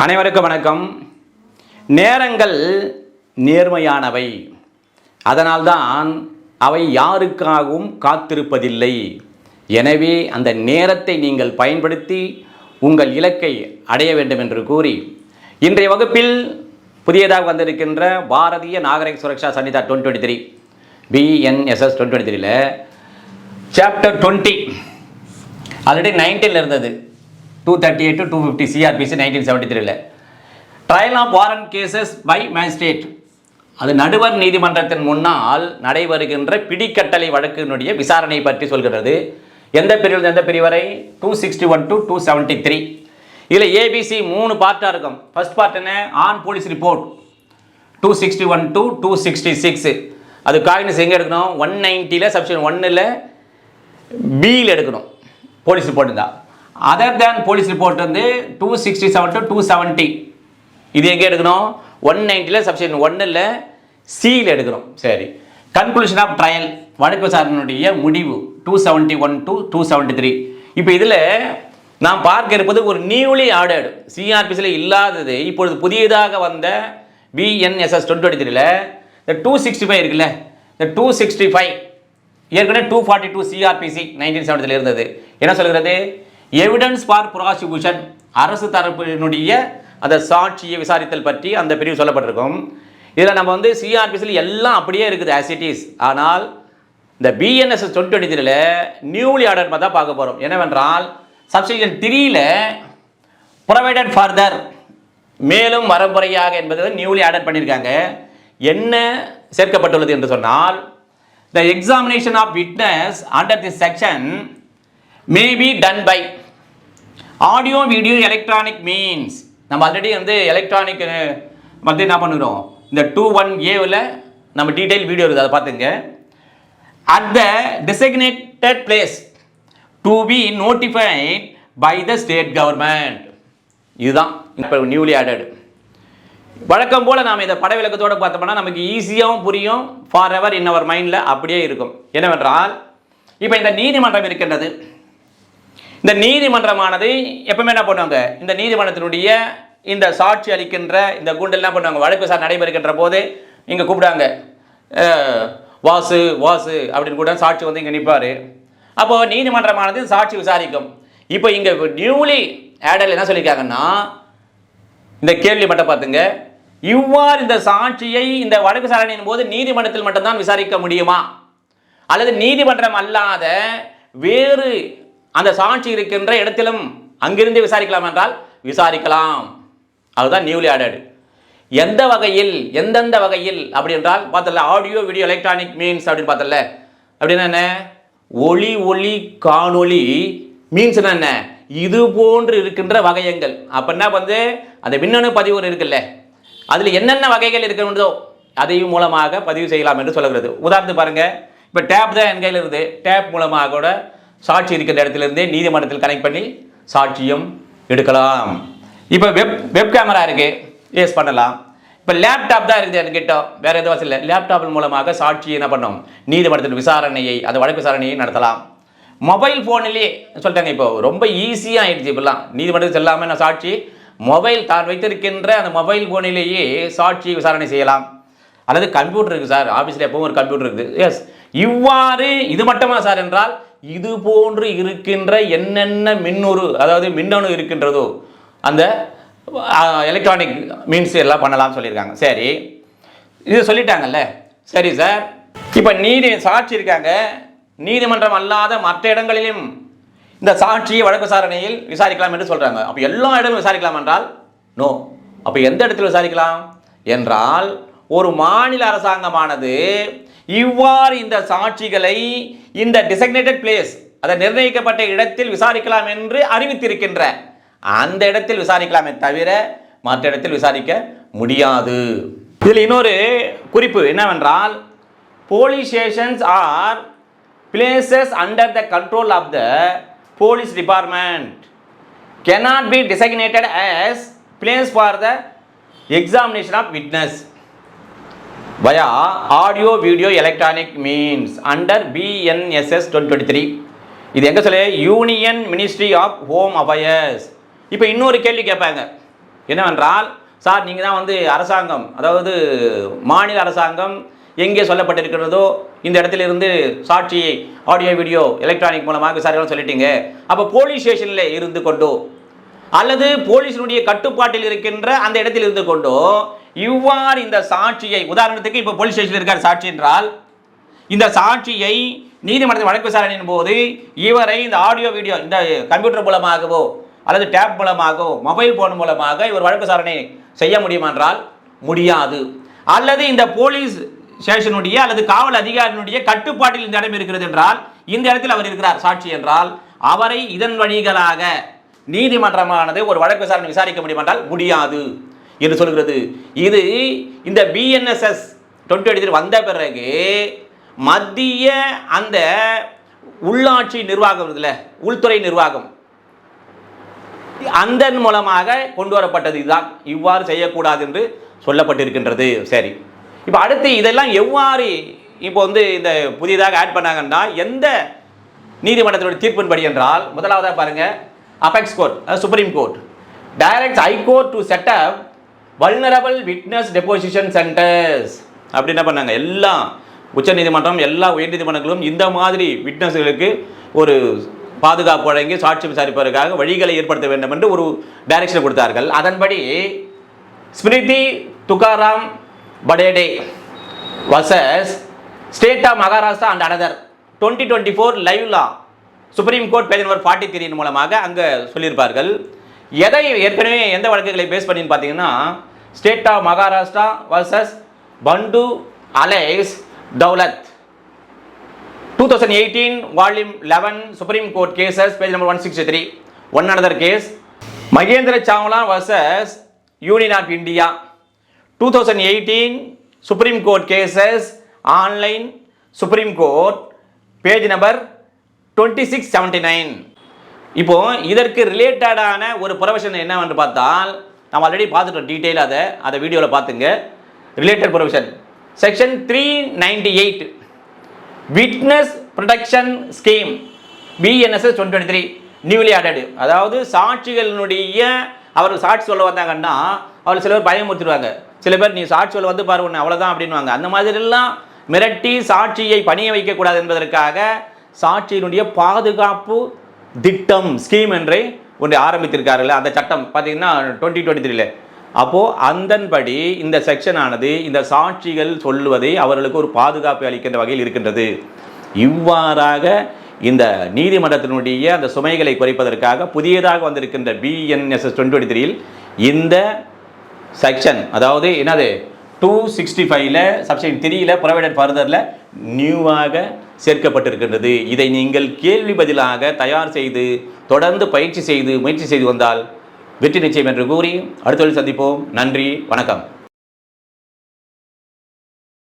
அனைவருக்கும் வணக்கம். நேரங்கள் நேர்மையானவை. அதனால்தான் அவை யாருக்காகவும் காத்திருப்பதில்லை. எனவே அந்த நேரத்தை நீங்கள் பயன்படுத்தி உங்கள் இலக்கை அடைய வேண்டும் என்று கூறி இன்றைய வகுப்பில் புதியதாக வந்திருக்கின்ற Bharatiya Nagarik Suraksha Sanhita twenty twenty three BNSS twenty twenty த்ரீல சாப்டர் டுவெண்ட்டி ஆல்ரெடி நைன்டீனில் இருந்தது. Two thirty eight two fifty CrPC nineteen seventy த்ரீல trial of warrant cases by magistrate அது நடுவர் நீதிமன்றத்தின் முன்னால் நடைபெறுகின்ற பிடிக்கட்டளை வழக்கினுடைய விசாரணை பற்றி சொல்கிறது. எந்த பிரிவில் எந்த பிரிவு வரை two sixty one to two seventy three இதில் ஏபிசி மூணு பார்ட்டாக இருக்கும். ஃபர்ஸ்ட் பார்ட் என்ன? On police report two sixty one to two sixty six அது காகினஸ் எங்கே எடுக்கணும்? ஒன் நைன்ட்டியில் சப்ஷன் ஒன்னில் பியில் எடுக்கணும். போலீஸ் ரிப்போர்ட் தான். அதர் தேன் போலீஸ் ரிப்போர்ட் வந்து two sixty seven to two seventy இது எங்கே எடுக்கணும்? ஒன் நைன்ட்டியில் சப்ஷன் ஒன்னில் சியில் எடுக்கிறோம் சரி. கன்க்ளூஷன் ஆஃப் ட்ரையல் வழக்கு விசாரணையுடைய முடிவு. Two seventy one to two seventy three இப்போ இதில் நாம் பார்க்க இருப்பது ஒரு நியூலி ஆர்டர்டு சிஆர்பிசியில் இல்லாதது இப்பொழுது புதியதாக வந்த பிஎன்எஸ்எஸ் டுவெண்ட்டி த்ரீல இந்த டூ சிக்ஸ்டி ஃபைவ் இருக்குல்ல இந்த டூ சிக்ஸ்டி ஃபைவ் ஏற்கனவே two forty two CrPC nineteen செவன்த்தில் இருந்தது. என்ன சொல்கிறது? எவிடன்ஸ் ஃபார் ப்ராசிக்யூஷன் அரசு தரப்பினுடைய அந்த சாட்சியை விசாரித்தல் பற்றி அந்த பிரிவு சொல்லப்பட்டிருக்கும். இதில் நம்ம வந்து சிஆர்பிசியில் எல்லாம் அப்படியே இருக்குது ஆஸ் இட் இஸ் ஆனால் இந்த பிஎன்எஸ்எஸ் டுவெண்ட்டி டுவெண்ட்டி த்ரீல நியூலி ஆர்டர் தான் பார்க்க போகிறோம் என்னவென்றால் சப்ஸ்டிஷன் த்ரீல ப்ரொவைடட் ஃபர்தர் மேலும் வரம்புறையாக என்பது நியூலி ஆர்டர் பண்ணியிருக்காங்க. என்ன சேர்க்கப்பட்டுள்ளது என்று சொன்னால் the examination of witness under the section may be done by audio video electronic means நம்ம ஆல்ரெடி வந்து எலக்ட்ரானிக் uh, வந்து என்ன பண்ணுறோம்? இந்த டூ ஒன் ஏவில் நம்ம டீட்டெயில் வீடியோ இருக்குது அதை பார்த்துங்க. At the designated place to be notified by the state government இதுதான் இப்போ நியூலி ஆடட் வழக்கம் போல் நாம் இதை பட விளக்கத்தோடு பார்த்தோம்னா நமக்கு ஈஸியாகவும் புரியும். ஃபார் எவர் இன் அவர் மைண்டில் அப்படியே இருக்கும். என்னவென்றால் இப்போ இந்த நீதிமன்றம் இருக்கின்றது. இந்த நீதிமன்றமானது எப்பவுமே என்ன பண்ணுவாங்க? இந்த நீதிமன்றத்தினுடைய இந்த சாட்சி அளிக்கின்ற இந்த கூண்டில் என்ன பண்ணுவாங்க? வழக்கு விசாரணை நடைபெறுகின்ற போது இங்கே கூப்பிடுவாங்க வாசு வாசு அப்படின்னு கூட சாட்சி வந்து இங்கே நிற்பார் அப்போது நீதிமன்றமானது சாட்சி விசாரிக்கும். இப்போ இங்கே நியூலி ஆடல் என்ன சொல்லியிருக்காங்கன்னா இந்த கேள்வி மட்டும் பார்த்துங்க. இவ்வாறு இந்த சாட்சியை இந்த வழக்கு விசாரணையின் போது நீதிமன்றத்தில் மட்டும்தான் விசாரிக்க முடியுமா? அல்லது நீதிமன்றம் அல்லாத வேறு அந்த சாட்சி இருக்கின்ற இடத்திலும் அங்கிருந்து விசாரிக்கலாம் என்றால் விசாரிக்கலாம். அதுதான் நியூலி ஆடட் எந்த வகையில் எந்தெந்த வகையில் அப்படி என்றால் பார்த்தல ஆடியோ வீடியோ எலக்ட்ரானிக் மீன்ஸ் அப்படின்னு பார்த்தல. அப்படின்னா என்ன? ஒளி ஒளி காணொளி மீன்ஸ் என்ன இது போன்று இருக்கின்ற வகையங்கள். அப்படின்னா வந்து? அந்த மின்னணு பதிவு இருக்குல்ல. அதில் என்னென்ன வகைகள் இருக்கின்றதோ அதையும் மூலமாக பதிவு செய்யலாம் என்று சொல்லுகிறது. உதாரணத்துக்கு பாருங்கள் இப்போ டேப் தான் என் கையில் இருக்குது. டேப் மூலமாக கூட சாட்சி இருக்கின்ற இடத்துலேருந்தே நீதிமன்றத்தில் கனெக்ட் பண்ணி சாட்சியம் எடுக்கலாம். இப்போ வெப் வெப் கேமரா இருக்குது யூஸ் பண்ணலாம். இப்போ லேப்டாப் தான் இருக்குது என்கிட்ட. வேறு எதுவும் வசதி இல்லை. லேப்டாப்பின் மூலமாக சாட்சியை என்ன பண்ணோம்? நீதிமன்றத்தில் விசாரணையை அந்த வழக்கு விசாரணையை நடத்தலாம். மொபைல் ஃபோனிலே சொல்லிட்டாங்க இப்போ ரொம்ப ஈஸியாக ஆயிடுச்சு இப்போல்லாம் நீதிமன்றத்தில் செல்லாமல் நான் சாட்சி? மொபைல் தான் வைத்திருக்கின்ற அந்த மொபைல் ஃபோனிலேயே சாட்சி விசாரணை செய்யலாம். அல்லது கம்ப்யூட்டர் இருக்குது சார். ஆஃபீஸில் எப்பவும் ஒரு கம்ப்யூட்டர் இருக்குது. எஸ் இவ்வாறு இது மட்டுமா சார் என்றால் இது போன்று இருக்கின்ற என்னென்ன மின்னுரு அதாவது மின்னணு இருக்கின்றதோ அந்த எலக்ட்ரானிக் மீன்ஸ் எல்லாம் பண்ணலாம்னு சொல்லியிருக்காங்க. சரி. இது சொல்லிட்டாங்கல்ல? சரி சார். இப்போ நீதி சாட்சி இருக்காங்க. நீதிமன்றம் அல்லாத மற்ற இடங்களிலும் இந்த சாட்சியை வழக்கு விசாரணையில் விசாரிக்கலாம் என்று சொல்கிறாங்க அப்போ எல்லா இடமும் விசாரிக்கலாம் என்றால் நோ அப்போ எந்த இடத்தில் விசாரிக்கலாம்? என்றால் ஒரு மாநில அரசாங்கமானது இவ்வாறு இந்த சாட்சிகளை இந்த டிசக்னேட்டட் பிளேஸ் அதை நிர்ணயிக்கப்பட்ட இடத்தில் விசாரிக்கலாம் என்று அறிவித்திருக்கின்ற அந்த இடத்தில் விசாரிக்கலாமே தவிர மற்ற இடத்தில் விசாரிக்க முடியாது. இதில் இன்னொரு குறிப்பு என்னவென்றால் police stations are places under the control of the police department cannot be designated as place for the examination of witness. Via audio video electronic means. Under BNSS 2023 இது எங்கே சொல்ல? Union ministry of home affairs இப்போ இன்னொரு கேள்வி கேட்பாங்க. என்னவென்றால் sir நீங்கள் தான் வந்து அரசாங்கம். அதாவது மாநில அரசாங்கம் எங்கே சொல்லப்பட்டிருக்கிறதோ இந்த இடத்துல இருந்து சாட்சி ஆடியோ வீடியோ எலக்ட்ரானிக் மூலமாக விசாரிக்கலாம் சொல்லிட்டீங்க. அப்போ போலீஸ் ஸ்டேஷனில் இருந்து கொண்டோ அல்லது போலீஸினுடைய கட்டுப்பாட்டில் இருக்கின்ற அந்த இடத்தில் இருந்து கொண்டோ இவ்வாறு இந்த சாட்சியை உதாரணத்துக்கு இப்போ போலீஸ் ஸ்டேஷனில் இருக்கார் சாட்சி என்றால் இந்த சாட்சியை நீதிமன்றத்தில் வழக்கு விசாரணையின் போது இவரை இந்த ஆடியோ வீடியோ இந்த கம்ப்யூட்டர் மூலமாகவோ அல்லது டேப் மூலமாகவோ மொபைல் போன் மூலமாக இவர் வழக்கு விசாரணை செய்ய முடியுமா என்றால் முடியாது. அல்லது இந்த போலீஸ் ஸ்டேஷனுடைய அல்லது காவல் அதிகாரியினுடைய கட்டுப்பாட்டில் இந்த இடம் இருக்கிறது என்றால் இந்த இடத்தில் அவர் இருக்கிறார் சாட்சி என்றால் அவரை இதன் வழிகளாக நீதிமன்றமானது ஒரு வழக்கு விசாரணை விசாரிக்க முடியும் என்றால் முடியாது. என்று சொல்கிறது. இது இந்த பிஎன்எஸ்எஸ் டுவெண்ட்டி டுவெண்ட்டி வந்த பிறகு மத்திய அந்த உள்ளாட்சி நிர்வாகம் இருக்குல்ல உள்துறை நிர்வாகம். அந்தன் மூலமாக கொண்டு வரப்பட்டது இதுதான். இவ்வாறு செய்யக்கூடாது என்று சொல்லப்பட்டிருக்கின்றது. சரி. இப்போ அடுத்து இதெல்லாம் எவ்வாறு இப்போ வந்து இந்த புதிதாக ஆட் பண்ணாங்கன்னா எந்த நீதிமன்றத்தினுடைய தீர்ப்பின்படி என்றால் முதலாவதாக பாருங்கள் apex court supreme court direct high court to set up vulnerable witness deposition centres அப்படி என்ன பண்ணாங்க? எல்லாம் உச்சநீதிமன்றம் எல்லா உயர்நீதிமன்றங்களும் இந்த மாதிரி விட்னஸ்களுக்கு ஒரு பாதுகாப்பு வழங்கி சாட்சி விசாரிப்பதற்காக வழிகளை ஏற்படுத்த வேண்டும் என்று ஒரு டைரக்ஷன் கொடுத்தார்கள். அதன்படி Smruti Tukaram Badade versus state of Maharashtra and another twenty twenty four live law supreme court page number forty three மூலமாக அங்கே சொல்லியிருப்பார்கள். எதை ஏற்கனவே எந்த வழக்குகளை பேஸ் பண்ணின்னு பார்த்தீங்கன்னா state of Maharashtra versus Bandu alias Daulat two thousand eighteen volume eleven supreme court cases page number one sixty three one another case Mahendra Chawla versus union of India two thousand eighteen supreme court cases online supreme court page number twenty six seventy nine இப்போது இதற்கு ரிலேட்டடான ஒரு profession என்னவென்று பார்த்தால் நம்ம already பார்த்துட்டோம் டீட்டெயிலாக அதை. அதை வீடியோவில் பார்த்துங்க. Related provision section three ninety eight witness protection scheme BNSS twenty twenty three newly added அதாவது சாட்சிகளினுடைய அவர் சாட்சி சொல்ல வந்தாங்கன்னா அவர் சில பேர் பயமுறுத்திடுவாங்க. சில பேர் நீ சாட்சி சொல்ல வந்து பாரு உன்னை அவ்வளோதான் அப்படின்வாங்க அந்த மாதிரிலாம் மிரட்டி சாட்சியை பணிய வைக்கக்கூடாது என்பதற்காக சாட்சியினுடைய பாதுகாப்பு திட்டம் ஸ்கீம் என்று ஒன்று ஆரம்பித்திருக்காருல்ல அந்த சட்டம் பார்த்தீங்கன்னா டுவெண்ட்டி டுவெண்ட்டி த்ரீல அப்போது அந்தன்படி இந்த செக்ஷன் ஆனது இந்த சாட்சிகள் சொல்லுவதை அவர்களுக்கு ஒரு பாதுகாப்பு அளிக்கின்ற வகையில் இருக்கின்றது. இவ்வாறாக இந்த நீதிமன்றத்தினுடைய அந்த சுமைகளை குறைப்பதற்காக புதியதாக வந்திருக்கின்ற பிஎன்எஸ்எஸ் டுவெண்ட்டி த்ரீயில் இந்த செக்ஷன் அதாவது என்னது டூ சிக்ஸ்டி ஃபைவ்ல சப்ஷன் த்ரீயில் ப்ரொவைடட் ஃபர்தரில் நியூவாக சேர்க்கப்பட்டிருக்கின்றது. இதை நீங்கள் கேள்வி பதிலாக தயார் செய்து தொடர்ந்து பயிற்சி செய்து முயற்சி செய்து வந்தால் வெற்றி நிச்சயம் என்று கூறி அடுத்த சந்திப்போம். நன்றி வணக்கம்.